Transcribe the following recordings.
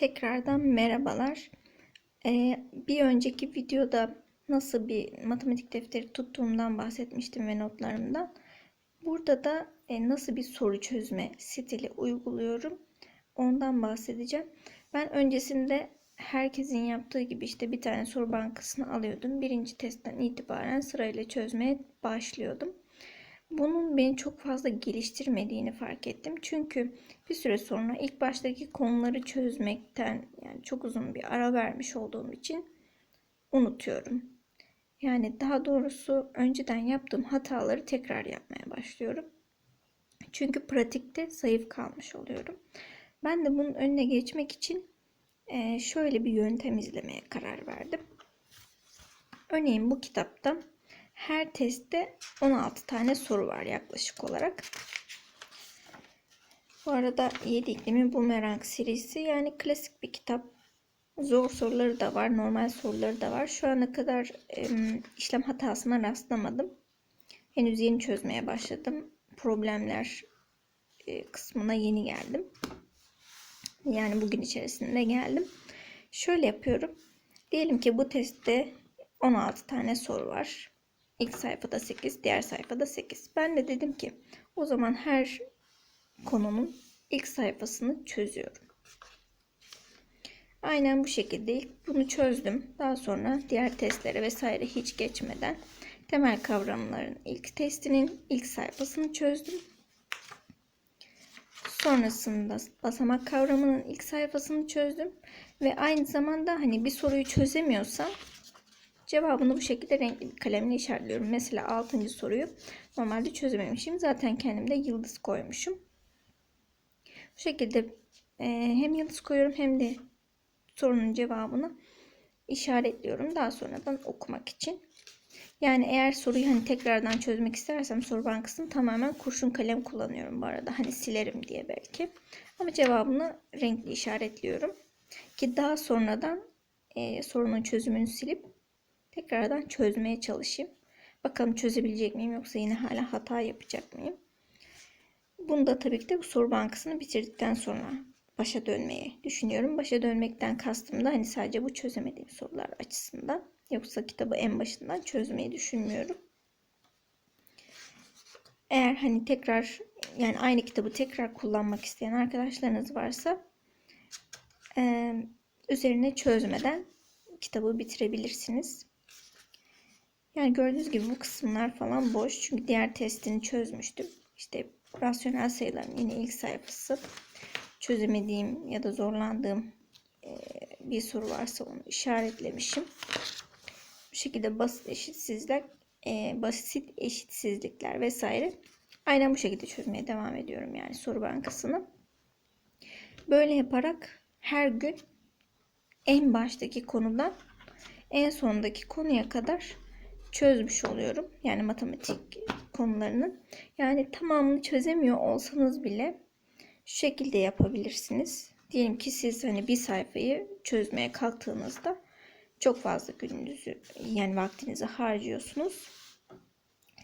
Tekrardan merhabalar. Ee, bir önceki videoda nasıl bir matematik defteri tuttuğumdan bahsetmiştim ve notlarımdan. Burada da e, nasıl bir soru çözme stili uyguluyorum. Ondan bahsedeceğim. Ben öncesinde herkesin yaptığı gibi işte bir tane soru bankasını alıyordum. Birinci testten itibaren sırayla çözmeye başlıyordum. Bunun beni çok fazla geliştirmediğini fark ettim. Çünkü bir süre sonra ilk baştaki konuları çözmekten yani çok uzun bir ara vermiş olduğum için unutuyorum. Yani daha doğrusu önceden yaptığım hataları tekrar yapmaya başlıyorum. Çünkü pratikte zayıf kalmış oluyorum. Ben de bunun önüne geçmek için e, şöyle bir yöntem izlemeye karar verdim. Örneğin bu kitapta her testte 16 tane soru var yaklaşık olarak. Bu arada 7 iklimin bumerang serisi yani klasik bir kitap. Zor soruları da var, normal soruları da var. Şu ana kadar e, işlem hatasına rastlamadım. Henüz yeni çözmeye başladım. Problemler e, kısmına yeni geldim. Yani bugün içerisinde geldim. Şöyle yapıyorum. Diyelim ki bu testte 16 tane soru var. İlk sayfada 8, diğer sayfada 8. Ben de dedim ki o zaman her konunun ilk sayfasını çözüyorum. Aynen bu şekilde bunu çözdüm. Daha sonra diğer testlere vesaire hiç geçmeden temel kavramların ilk testinin ilk sayfasını çözdüm. Sonrasında basamak kavramının ilk sayfasını çözdüm ve aynı zamanda hani bir soruyu çözemiyorsam Cevabını bu şekilde renkli bir kalemle işaretliyorum. Mesela 6. soruyu normalde çözememişim. Zaten kendimde yıldız koymuşum. Bu şekilde e, hem yıldız koyuyorum hem de sorunun cevabını işaretliyorum. Daha sonradan okumak için. Yani eğer soruyu hani tekrardan çözmek istersem soru bankasını tamamen kurşun kalem kullanıyorum bu arada. Hani silerim diye belki. Ama cevabını renkli işaretliyorum. Ki daha sonradan e, sorunun çözümünü silip tekrardan çözmeye çalışayım. Bakalım çözebilecek miyim yoksa yine hala hata yapacak mıyım? Bunu da tabii ki de bu soru bankasını bitirdikten sonra başa dönmeyi düşünüyorum. Başa dönmekten kastım da hani sadece bu çözemediğim sorular açısından. Yoksa kitabı en başından çözmeyi düşünmüyorum. Eğer hani tekrar yani aynı kitabı tekrar kullanmak isteyen arkadaşlarınız varsa e, üzerine çözmeden kitabı bitirebilirsiniz. Yani gördüğünüz gibi bu kısımlar falan boş. Çünkü diğer testini çözmüştüm. İşte rasyonel sayıların yine ilk sayfası. Çözemediğim ya da zorlandığım bir soru varsa onu işaretlemişim. Bu şekilde basit eşitsizlik, basit eşitsizlikler vesaire. Aynen bu şekilde çözmeye devam ediyorum yani soru bankasını. Böyle yaparak her gün en baştaki konudan en sondaki konuya kadar çözmüş oluyorum. Yani matematik konularının. Yani tamamını çözemiyor olsanız bile şu şekilde yapabilirsiniz. Diyelim ki siz hani bir sayfayı çözmeye kalktığınızda çok fazla gününüzü yani vaktinizi harcıyorsunuz.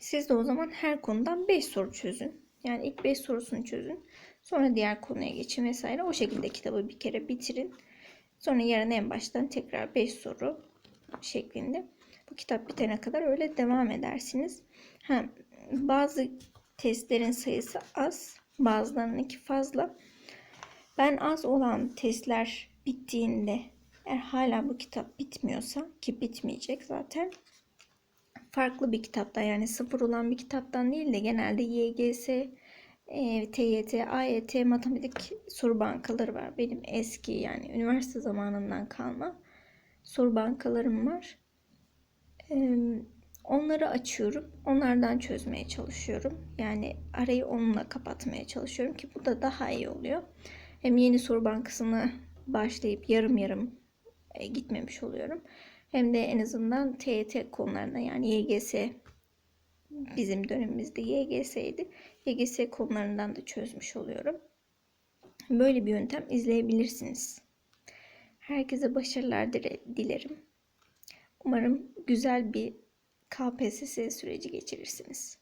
Siz de o zaman her konudan 5 soru çözün. Yani ilk 5 sorusunu çözün. Sonra diğer konuya geçin vesaire. O şekilde kitabı bir kere bitirin. Sonra yarın en baştan tekrar 5 soru şeklinde. Bu kitap bitene kadar öyle devam edersiniz. Ha, bazı testlerin sayısı az, bazılarınınki fazla. Ben az olan testler bittiğinde eğer hala bu kitap bitmiyorsa ki bitmeyecek zaten farklı bir kitaptan yani sıfır olan bir kitaptan değil de genelde YGS, e, TYT, AYT matematik soru bankaları var. Benim eski yani üniversite zamanından kalma soru bankalarım var. Onları açıyorum. Onlardan çözmeye çalışıyorum. Yani arayı onunla kapatmaya çalışıyorum ki bu da daha iyi oluyor. Hem yeni soru bankasını başlayıp yarım yarım e, gitmemiş oluyorum. Hem de en azından TET konularında yani YGS bizim dönemimizde YGS'ydi. YGS konularından da çözmüş oluyorum. Böyle bir yöntem izleyebilirsiniz. Herkese başarılar dilerim. Umarım güzel bir KPSS süreci geçirirsiniz.